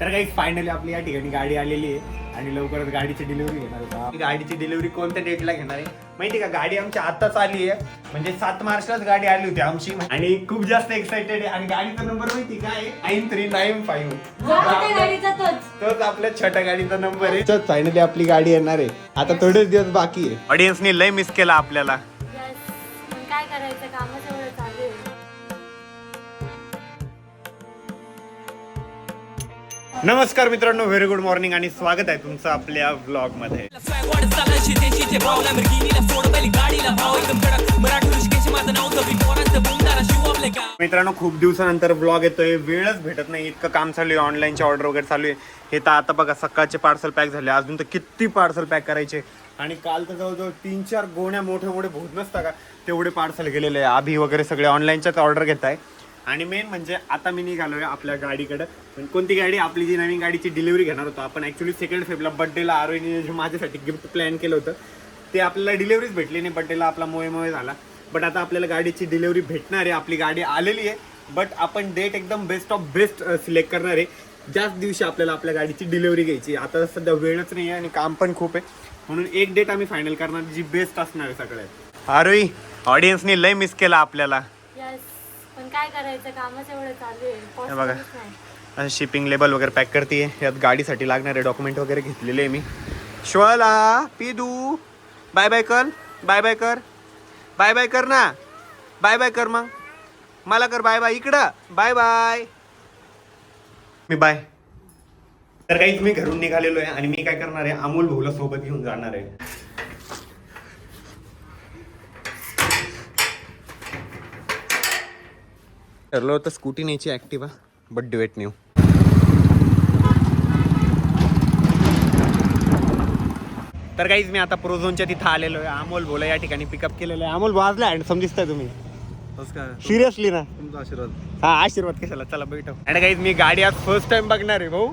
तर काही फायनली आपली या ठिकाणी गाडी आलेली आहे आणि लवकरच गाडीची डिलिव्हरी घेणार होता. गाडीची डिलिव्हरी कोणत्या डेटला घेणार आहे? माहिती का? गाडी आमची आताच आली आहे. म्हणजे सात मार्चलाच गाडी आली होती आमची. आणि खूप जास्त एक्साइटेड आहे. आणि गाडीचा नंबर माहिती काय? आहे नाईन थ्री नाईन फाईव्ह तोच. आपल्या छोट्या गाडीचा नंबर आहे. फायनली आपली गाडी येणार आहे. आता थोडेच दिवस बाकी आहे. ऑडियन्सने लय मिस केला आपल्याला. नमस्कार मित्रांनो व्हेरी गुड मॉर्निंग आणि स्वागत आहे तुमचं आपल्या ब्लॉगमध्ये. मित्रांनो खूप दिवसानंतर ब्लॉग येतोय वेळच भेटत नाही इतकं काम चालू आहे ऑनलाईनचे ऑर्डर वगैरे चालू आहे. हे तर आता बघा सकाळचे पार्सल पॅक झाले अजून तर किती पार्सल पॅक करायचे? आणि काल तर जवळजवळ तीन चार गोण्या मोठे मोठे भूत नसता का? तेवढे पार्सल गेलेले आहे. आभी वगैरे सगळे ऑनलाईनच्याच ऑर्डर घेत आहे आणि मेन म्हणजे आता मी निघालोय आपल्या गाडीकडे. पण कोणती गाडी? आपली जी नवीन गाडीची डिलिव्हरी घेणार होतो आपण. ऍक्च्युली सेकंड फेबला बर्थडेला आरोहीने जे माझ्यासाठी गिफ्ट प्लॅन केलं होतं ते आपल्याला डिलिव्हरीच भेटली नाही. बर्थडेला आपला मोहे मोहे झाला. बट आता आपल्याला गाडीची डिलिव्हरी भेटणार आहे. आपली गाडी आलेली आहे. बट आपण डेट एकदम बेस्ट ऑफ बेस्ट सिलेक्ट करणार आहे. ज्याच दिवशी आपल्याला आपल्या गाडीची डिलिव्हरी घ्यायची आता सध्या वेळच नाही आहे आणि काम पण खूप आहे. म्हणून एक डेट आम्ही फायनल करणार जी बेस्ट असणार आहे सगळ्यात. आरोही ऑडियन्सने लय मिस केला आपल्याला. पण काय करायचं? कामच एवढं चालू आहे. नाही. असं शिपिंग लेबल वगैरे पॅक करते यात गाडीसाठी लागणारे डॉक्युमेंट वगैरे घेतलेले आहे मी. श्वला पिदू बाय बाय कर बाय बाय कर. बाय बाय कर ना. बाय बाय कर मग. मला कर बाय बाय इकडं. बाय बाय मी बाय तर काहीच मी घरून निघालेलो आहे आणि मी काय करणार आहे? अमोल भाऊला सोबत घेऊन जाणार आहे. ठरलं होतं स्कूटी न्यायची ॲक्टिवा बट डिवेट नेऊ तर काहीच मी आता प्रोझोनच्या तिथं आलेलो आहे. अमोल बोला या ठिकाणी पिकअप केलेलं आहे. अमोल वाजला आणि समजताय तुम्ही. सिरियसली ना? तुमचा आशीर्वाद. हा आशीर्वाद कशाला? चला बैठव आणि काहीच मी गाडी आज फर्स्ट टाइम बघणार आहे भाऊ.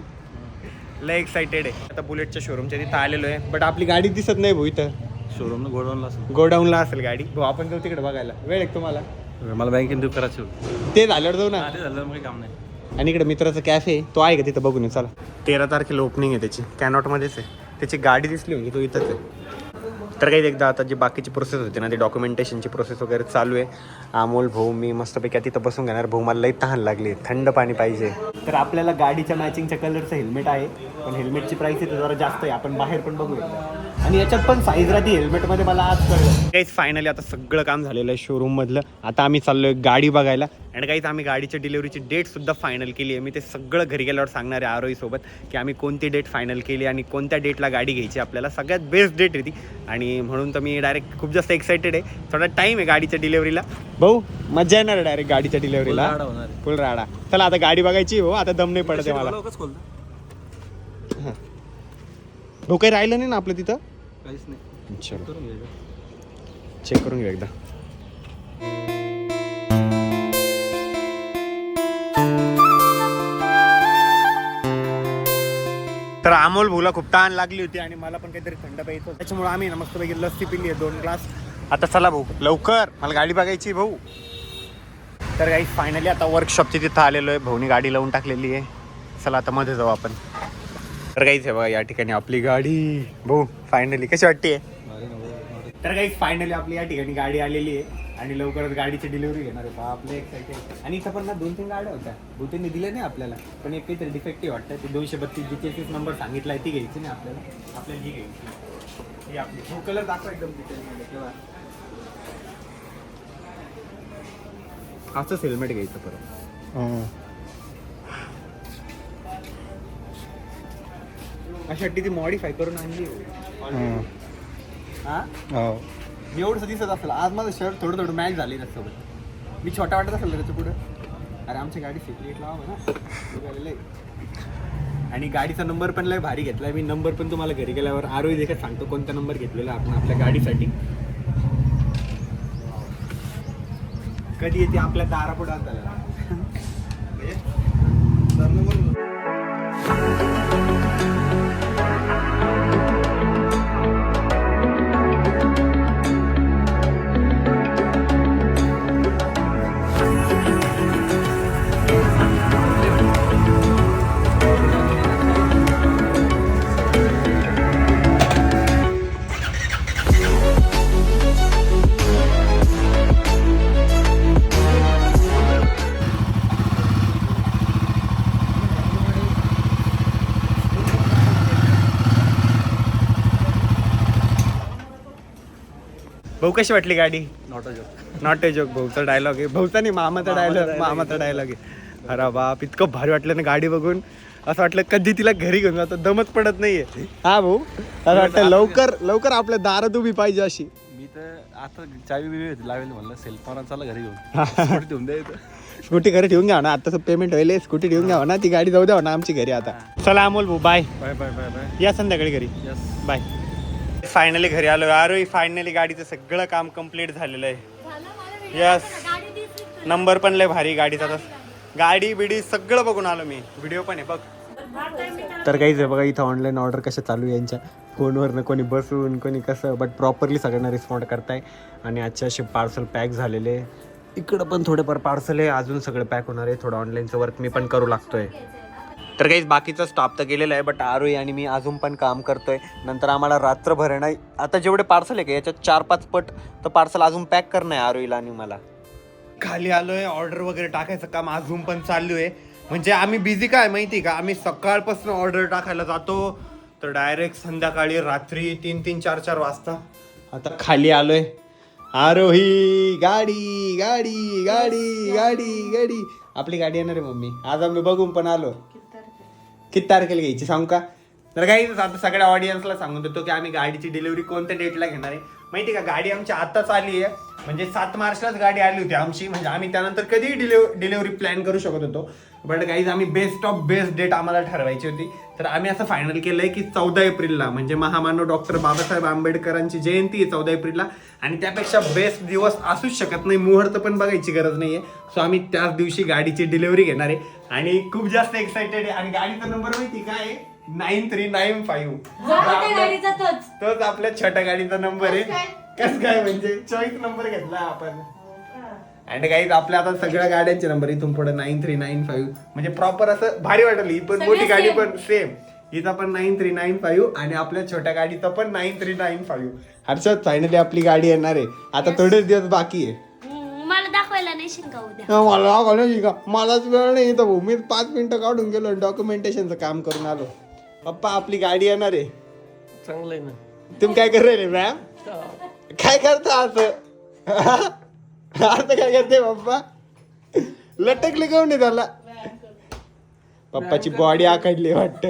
लय एक्साइटेड आहे. आता बुलेटच्या शोरूमच्या तिथं आलेलो आहे. बट आपली गाडी दिसत नाही भाऊ इथं. शोरूम गोडाऊनला असेल. गोडाऊनला असेल गाडी. भाऊ आपण जाऊ तिकडे बघायला. वेळ आहे का तुम्हाला? मला बँकेत ड्यू करायची होती. ते झाल्यावर जाऊ ना. ते झालं मग काम नाही. आणि इकडे मित्राचं कॅफे आहे. तो आहे का तिथं बघून येऊ, चला. तेरा तारखेला ओपनिंग आहे त्याची. कॅनॉटमध्येच आहे. त्याची गाडी दिसली म्हणजे तो इथंच आहे. तर काही एकदा आता जी बाकीची प्रोसेस होती ना ती डॉक्युमेंटेशनची प्रोसेस वगैरे चालू आहे. अमोल भाऊ मी मस्तपैकी तिथं बसून घेणार. भाऊ मला लई तहान लागली. थंड पाणी पाहिजे. तर आपल्याला गाडीच्या मॅचिंगच्या कलरचं हेल्मेट आहे. पण हेल्मेटची प्राइस आहे जरा जास्त आहे. आपण बाहेर पण बघूया. आणि याच्यात पण साईज राहते. हेल्मेटमध्ये मला आज कळलं. काहीच फायनली आता सगळं काम झालेलं आहे शोरूममधलं आता आम्ही चाललोय गाडी बघायला. आणि काहीच आम्ही गाडीच्या डिलिव्हरीची डेट सुद्धा फायनल केली आहे. मी ते सगळं घरी गेल्यावर सांगणार आहे आरोही सोबत की आम्ही कोणती डेट फायनल केली आणि कोणत्या डेटला गाडी घ्यायची आपल्याला. सगळ्यात बेस्ट डेट आहे ती. आणि म्हणून तर मी डायरेक्ट खूप जास्त एक्साइटेड आहे. थोडा टाईम आहे गाडीच्या डिलिव्हरीला भाऊ मजा येणार आहे डायरेक्ट गाडीच्या डिलिव्हरीला आहे. फुल राडा. चला आता गाडी बघायची हो आता दम नाही पडत आहे मला. काही राहिलं नाही ना आपलं तिथं? काहीच नाही. चलो. करून घ्यायचं चेक करून घेऊ एकदा. तर अमोल भाऊला खूप ताण लागली होती आणि मला पण काहीतरी थंड होतं. त्याच्यामुळे आम्ही ना मस्तपैकी लस्सी पिली आहे दोन ग्लास. आता चला भाऊ लवकर. मला गाडी बघायची आहे, भाऊ. तर काही फायनली आता वर्कशॉपची तिथं आलेलो आहे. भाऊनी गाडी लावून टाकलेली आहे. चला आता मध्ये जाऊ आपण. तर काहीच आहे बघा या ठिकाणी आपली गाडी. भाऊ फायनली कशी वाटते? तर काही फायनली आपली या ठिकाणी गाडी आलेली आहे आणि लवकरच गाडीची डिलिव्हरी घेणार होता आपले एक्साइटेड आणि इथं पण ना दोन तीन गाड्या होत्या. बहुतेकने दिल्या नाही आपल्याला पण एक काहीतरी डिफेक्टिव्ह वाटतं ते दोनशे बत्तीस जिचे एकच नंबर सांगितला आहे ती घ्यायची नाही आपल्याला. आपल्याला ही घ्यायची ही आपली. हो कलर दाखवा एकदम डिटेलमध्ये असंच हेल्मेट घ्यायचं परत. अशी वाटते ती मॉडीफाय करून आणली हा? मी एवढंसं दिसत असेल. आज माझं शर्ट थोडं थोडं मॅच झाले त्याच्यासोबत. मी छोटा वाटत असेल त्याच्या पुढे? अरे आमची गाडी सिक्रेट लावा ना. आणि गाडीचा नंबर पण लय भारी घेतलाय. मी नंबर पण तुम्हाला घरी गेल्यावर आरोही देखत सांगतो कोणता नंबर घेतलेला आपण आपल्या गाडीसाठी. कधी येते आपल्या दारापुढे आज झाला भाऊ कशी वाटली गाडी? Not a job not a joke Bhaucha dialogue आहे. भाऊचा नाही मामाचा डायलॉग मामाचा डायलॉग आहे. अरे बाप इतकं भारी वाटलं ना गाडी बघून. असं वाटलं कधी तिला घरी घेऊन जातो दमत पडत नाहीये. हा भाऊ? असं वाटतं लवकर लवकर आपल्या दारात उभी पाहिजे अशी. मी तर आता चावी बिवी लावेल म्हणलं सेल्फोन चला घरी घेऊन. स्कूटी द्या इथं. स्कूटी घरी ठेवून घ्या ना आताच पेमेंट होईल स्कूटी ठेवून घ्यावा ना ती गाडी जाऊ द्यावा ना आमची घरी आता. चला अमोल भाऊ bye bye bye bye bye या संध्याकाळी घरी. यस बाय फायनली घरी आलो अरे फायनली गाडीचं सगळं काम कंप्लीट झालेलं आहे. तुला. नंबर पण लय भारी गाडीचा तस गाडी बिडी सगळं बघून आलो मी. व्हिडिओ पण आहे बघ. तर काहीच आहे बघा इथं ऑनलाईन ऑर्डर कशा चालू आहे यांच्या. फोनवरनं कोणी बसून कोणी कसं बट प्रॉपरली सगळ्यांना रिस्पॉन्ड करताय. आणि आजचे असे पार्सल पॅक झालेले. इकडं पण थोडेफार पार्सल आहे. अजून सगळं पॅक होणार आहे. थोडं ऑनलाईनचं वर्क मी पण करू लागतोय. तर काहीच बाकीचा स्टॉप तर गेलेला आहे बट आरोही आणि मी अजून पण काम करतो आहे नंतर आम्हाला रात्रभर आहे ना आता जेवढे पार्सल आहे का याच्यात चार पाच पट तर पार्सल अजून पॅक करणं आहे आरोहीला आणि मला. खाली आलोय ऑर्डर वगैरे टाकायचं काम अजून पण चालू आहे. म्हणजे आम्ही बिझी काय माहिती का? आम्ही सकाळपासून ऑर्डर टाकायला जातो तर डायरेक्ट संध्याकाळी रात्री तीन तीन चार चार वाजता. आता खाली आलोय. आरोही गाडी गाडी गाडी गाडी गाडी. आपली गाडी येणार आहे मम्मी. आज आम्ही बघून पण आलो. किती तारखेला घ्यायची सांगू का? तर काही आता सगळ्या ऑडियन्सला सांगून देतो की आम्ही गाडीची डिलिव्हरी कोणत्या डेटला घेणार आहे? माहिती का गाडी आमची आताच आली आहे. म्हणजे सात मार्चलाच गाडी आली होती आमची. म्हणजे आम्ही त्यानंतर कधीही डिलिव्हरी प्लॅन करू शकत होतो. बट गाईज आम्ही बेस्ट ऑफ बेस्ट डेट आम्हाला ठरवायची होती. तर आम्ही असं फायनल केलंय की चौदा एप्रिलला म्हणजे महामानव डॉक्टर बाबासाहेब आंबेडकरांची जयंती आहे चौदा एप्रिलला. आणि त्यापेक्षा बेस्ट दिवस असूच शकत नाही मुहूर्त पण बघायची गरज नाहीये. सो आम्ही त्याच दिवशी गाडीची डिलिव्हरी घेणार आहे. आणि खूप जास्त एक्साइटेड आहे. आणि गाडीचा नंबर माहिती काय आहे? नाईन थ्री नाईन तोच. तोच आपल्या छोट्या गाडीचा नंबर आहे. कस काय? म्हणजे? चॉईस नंबर घेतला आपण. अँड काही आपल्या आता सगळ्या गाड्यांचे नंबर इथून पुढे नाईन थ्री नाईन फाईव्ह म्हणजे प्रॉपर असं भारी वाटलं. ही पण मोठी गाडी same. पण सेम हिचा पण नाईन थ्री नाईन फाईव्ह आणि आपल्या छोट्या गाडीचा पण nine three nine five Harshad finally आपली गाडी येणार आहे. आता थोडेच दिवस बाकी आहे. मला दाखवायला नाही शिंका उद्या. हा, मला मलाच वेळ नाही इथं भाऊ. मी पाच मिनिटं काढून गेलो डॉक्युमेंटेशनचं काम करून आलो. पप्पा आपली गाडी येणार आहे. चांगलं आहे ना. तुम्ही काय कर मॅम काय करता असं? असं काय करते पप्पा? लटकले काऊन नाही त्याला? पप्पाची बॉडी आखडली वाटत.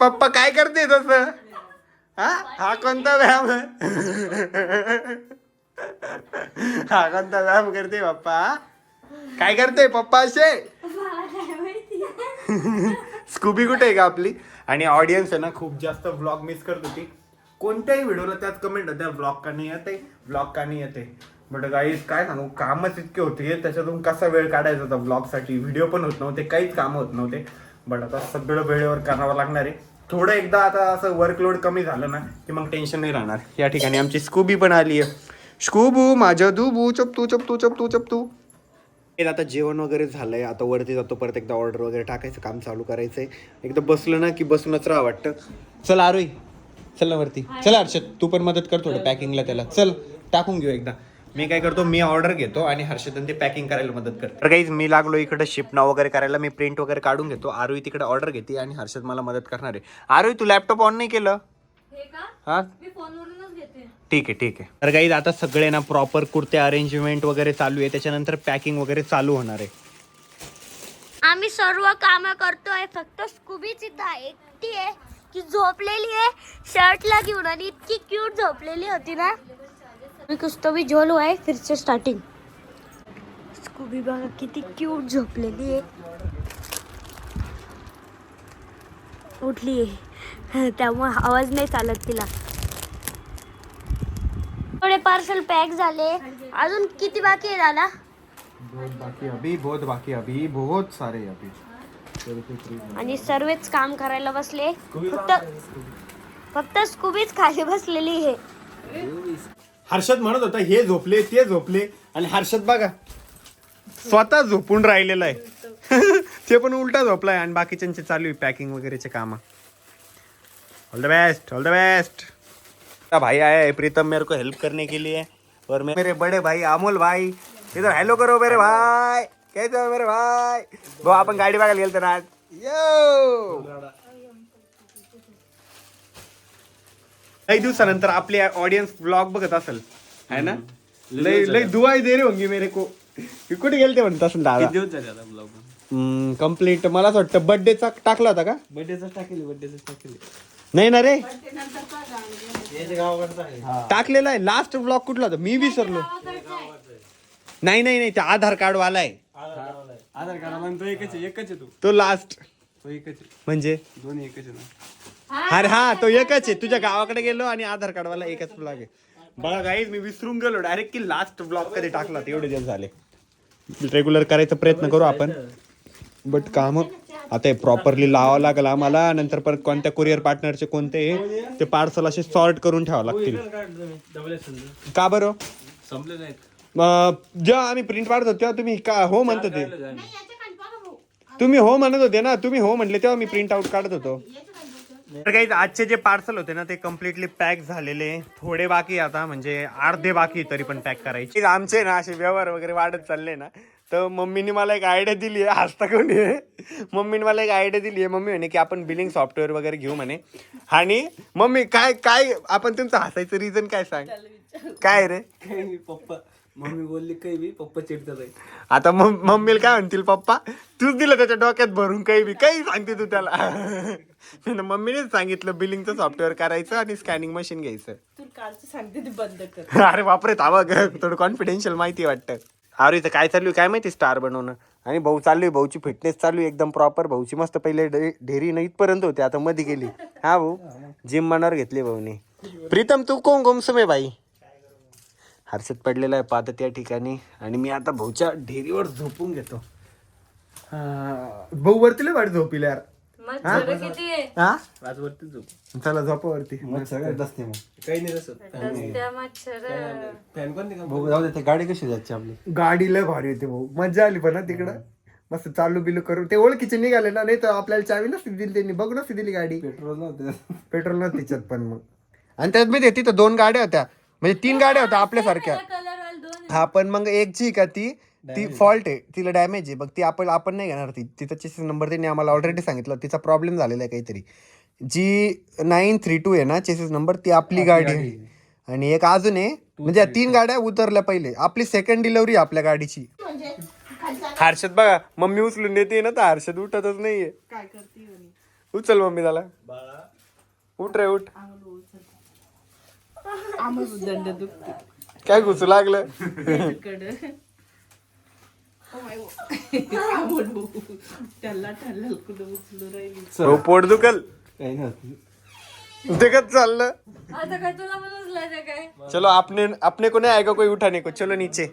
पप्पा काय करते तस? हा? हा कोणता व्यायाम? हा कोणता व्यायाम करते पप्पा? काय करते पप्पा असे? स्कूबी कुठे आहे का आपली? आणि ऑडियन्स आहे ना खूप जास्त व्लॉग मिस करत होती. कोणत्याही व्हिडिओला त्यात कमेंट होत्या व्लॉग का नाही येते व्लॉग का नाही येते बट गाईज काय सांगू? कामच इतके होते त्याच्यातून कसा वेळ काढायचा होता व्लॉगसाठी व्हिडिओ पण होत नव्हते काहीच कामं होत नव्हते. बट आता सगळं वेळेवर करावं लागणार आहे. थोडं एकदा आता असं वर्कलोड कमी झालं ना की मग टेन्शन नाही राहणार. या ठिकाणी आमची स्कूबी पण आली आहे. स्कूबू माझ्या दुबू चपतू चपतू चपतू चपतू हे आता जेवण वगैरे झालंय आता वरती जातो परत एकदा ऑर्डर वगैरे टाकायचं काम चालू करायचंय. एकदा बसलं ना की बसूनच राहा वाटतं. चल आरोही चल ना वरती. चल हर्षद तू पण मदत कर थोडं पॅकिंगला त्याला. चल टाकून घेऊ एकदा. मी काय करतो मी ऑर्डर घेतो आणि हर्षद ते पॅकिंग करायला मदत करतो. तर काहीच मी लागलो इकडे शिपना वगैरे करायला मी प्रिंट वगैरे काढून घेतो. आरोही तिकडे ऑर्डर घेते आणि हर्षद मला मदत करणार आहे. आरोही तू लॅपटॉप ऑन नाही केलं? हे का? हा? मी फोनवरूनच घेते. ठीक आहे ठीक आहे. तर काही आता सगळे ना प्रॉपर कुर्ते अरेंजमेंट वगैरे चालू आहे. त्याच्यानंतर पॅकिंग वगैरे चालू होणार आहे. आम्ही सर्व काम करतोय. फक्त स्कूबीच एकटी आहे की झोपलेली आहे. शर्टला घेऊन आणि इतकी क्यूट झोपलेली होती ना. मी कुछ तो भी झोल हुआ है फिर से स्टार्टिंग स्कूबी बघा किती क्यूट झोपलेली आहे. उठली आहे. त्यामुळे आवाज नाही चालत तिला. थोडे पार्सल पॅक झाले. अजून किती बाकी आहे दादा? बहुत बाकी अभी बहुत बाकी अभी बहुत सारे अभी. आणि सर्वच काम करायला बसले. फक्त फक्त स्कूबीच खाली बसलेली आहे. हर्षद म्हणत होता हे झोपले ते झोपले. आणि हर्षद बघा स्वतः झोपून राहिलेला आहे. ते पण उलटा झोपलाय आणि बाकीच्यांचे चालू आहे पॅकिंग वगैरेचे काम. All the best all the best भाई आया है प्रीतम मेरे को हेल्प करने के लिए। और मेरे बड़े भाई अमोल भाई। इधर हॅलो करो मेरे भाई। कैसे हो मेरे भाई? भाऊ आपण गाडी बघायला गेलतो ना आज। यो काही दिवसानंतर आपले ऑडियन्स ब्लॉग बघत असेल. है ना? लय लय दुआई दे रे होंगी मेरे को. कुठे गेलते म्हणत असेल दादा? दिवस झाले आता ब्लॉग कंप्लीट मला असं वाटतं बर्थडेचा टाकला होता का? बर्थडेच टाकेल बर्थडेच टाकेल. नाही ना रे? टाकलेला आहे. लास्ट ब्लॉग कुठला होता? मी विसरलो. नाही नाही नाही. ते आधार कार्ड वाला आहे. आधार कार्ड म्हणतो एकच आहे एकच आहे तू. तो लास्ट तो एकच आहे. म्हणजे? दोन्ही एकच आहे ना. अरे हा तो एकच आहे. तुझ्या गावाकडे गेलो आणि आधार कार्ड वाला एकच ब्लॉग आहे. बघा गाईज मी विसरून गेलो. डायरेक्ट की लास्ट ब्लॉग कधी टाकला एवढे दिवस झाले. रेग्युलर करायचा प्रयत्न करू आपण. बट काम आता हे प्रॉपरली लावावं लागेल आम्हाला. नंतर परत कोणत्या कुरिअर पार्टनरचे कोणते ते पार्सल असे सॉर्ट करून ठेवावं लागतील. का बरं? संपले नाहीत मग जेव्हा आम्ही प्रिंट काढत होतो तेव्हा तुम्ही का हो म्हणत होते. तुम्ही हो म्हणत होते ना. तुम्ही हो म्हटले तेव्हा मी प्रिंट आउट काढत होतो. तर काही आजचे जे पार्सल होते ना ते कम्प्लिटली पॅक झालेले. थोडे बाकी आता म्हणजे अर्धे बाकी तरी पण पॅक करायचे. आमचे ना असे व्यवहार वगैरे वाढत चालले ना तर मम्मीने मला एक आयडिया दिली आहे. हसता कोणी आहे मम्मीने मला एक आयडिया दिली आहे. मम्मी म्हणे की आपण बिलिंग सॉफ्टवेअर वगैरे घेऊ म्हणे. आणि मम्मी काय काय आपण तुमचं हसायचं रिझन काय सांग? काय रे? पप्पा. मम्मी बोलली काही बी पप्पा चिडतात आहे. आता मम- मम्मीला काय म्हणतील पप्पा तूच दिलं त्याच्या डोक्यात भरून काही बी काही सांगते तू त्याला. नाही ना, मम्मीनेच सांगितलं बिलिंगचं सॉफ्टवेअर करायचं आणि स्कॅनिंग मशीन घ्यायचं. तू कालचं सांगते ते बंद कर. अरे बापरे थांबा ग थोडं कॉन्फिडेन्शियल माहिती वाटतं. अरे इथं काय चालू आहे? काय माहिती स्टार बनवणं? आणि भाऊ चालू आहे भाऊची फिटनेस चालू आहे एकदम प्रॉपर भाऊची मस्त पहिले डे- ढेरी न इथपर्यंत होते आता मध्ये गेली. हा भाऊ जिम मनावर घेतली भाऊने. प्रीतम तू कोण गोमसम आहे बाई हर्षद पडलेला आहे पाहता त्या ठिकाणी. आणि मी आता भाऊच्या ढेरीवर झोपून घेतो. भाऊ वरती लय वाट झोपील यार. मच्छर किती आहे? हा? आज वरतीच झोप. चला झोपा वरती. सगळ्यात असते मग. काही नाही तसं. त्या मच्छर फॅन कोणते का? जाऊ दे गाडी कशी जायची आपली? गाडी लय भारी होती भाऊ. मजा आली पण ना तिकडं. मस्त चालू बिलू करून. ते ओळखीचे निघाले ना नाही तर आपल्याला चावी नसती दिली त्यांनी. बघ नसती दिली गाडी. पेट्रोल नव्हते. पेट्रोल नव्हती तिच्यात पण मग. आणि त्यात मी तिथं दोन गाड्या होत्या. म्हणजे तीन गाड्या होत्या आपल्यासारख्या. कलर वाल दोन हा पण मग एक जी का ती ती फॉल्ट आहे तिला डॅमेज आहे. बघ ती आपण आपण नाही घेणार ती. तिचा चेसिस नंबर त्यांनी आम्हाला ऑलरेडी सांगितलं. तिचा प्रॉब्लेम झालेला आहे काहीतरी. जी नाईन थ्री टू आहे ना चेसिस नंबर ती आपली गाडी आहे. आणि एक अजून आहे म्हणजे या तीन गाड्या उतरल्या पहिले. आपली सेकंड डिलिव्हरी आपल्या गाडीची. हर्षद बघा मम्मी उचलून देते ना तर हर्षद उठतच नाहीये. काय करते म्हणे? उचल मम्मी त्याला. उठ रे उठ. आम्हाला दंड दुखते काय घुसू लागलं? कडं आंबट भाऊ त्याला त्याला कुठं उचलू राहिली. हो पोट दुखल. काही नाही ते कसं चाललं? आता काय तुला पण उचलायचं काय? चलो आपने अपने को नहीं आएगा कोई उठाने को? चलो नीचे.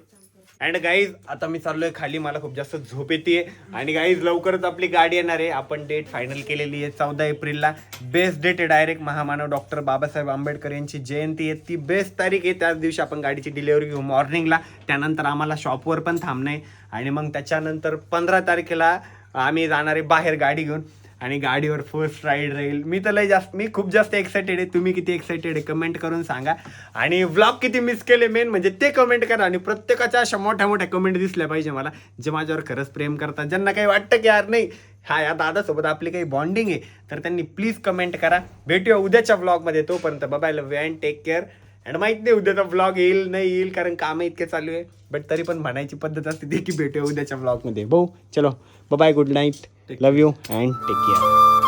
अँड गाईज आता मी चाललोय खाली. मला खूप जास्त झोप येते आणि गाईज लवकरच आपली गाडी येणार आहे. आपण डेट फायनल केलेली आहे चौदा एप्रिलला. बेस्ट डेट आहे डायरेक्ट महामानव डॉक्टर बाबासाहेब आंबेडकर यांची जयंती आहे. ती बेस्ट तारीख आहे. त्याच दिवशी आपण गाडीची डिलिव्हरी घेऊ मॉर्निंगला त्यानंतर आम्हाला शॉपवर पण थांबणं आहे. आणि मग त्याच्यानंतर पंधरा तारखेला आम्ही जाणार आहे बाहेर गाडी घेऊन. आणि गाडीवर फर्स्ट राईड राहील मी तर लय जास्त मी खूप जास्त एक्सायटेड आहे. तुम्ही किती एक्सायटेड आहे कमेंट करून सांगा. आणि व्लॉग किती मिस केले मेन म्हणजे ते कमेंट करा. आणि प्रत्येकाच्या अशा मोठ्या मोठ्या कमेंट दिसल्या पाहिजे मला जे माझ्यावर खरंच प्रेम करतात. ज्यांना काही वाटतं की यार नाही हा या दादासोबत आपली काही बॉन्डिंग आहे तर त्यांनी प्लीज कमेंट करा. भेटूया उद्याच्या व्लॉगमध्ये तोपर्यंत bye love and take care and माहीत नाही उद्याचा व्लॉग येईल नाही येईल कारण कामं इतके चालू आहे. बट तरी पण म्हणायची पद्धत असते ती की भेटूया उद्याच्या व्लॉगमध्ये भाऊ चलो. Bye good night love you and take care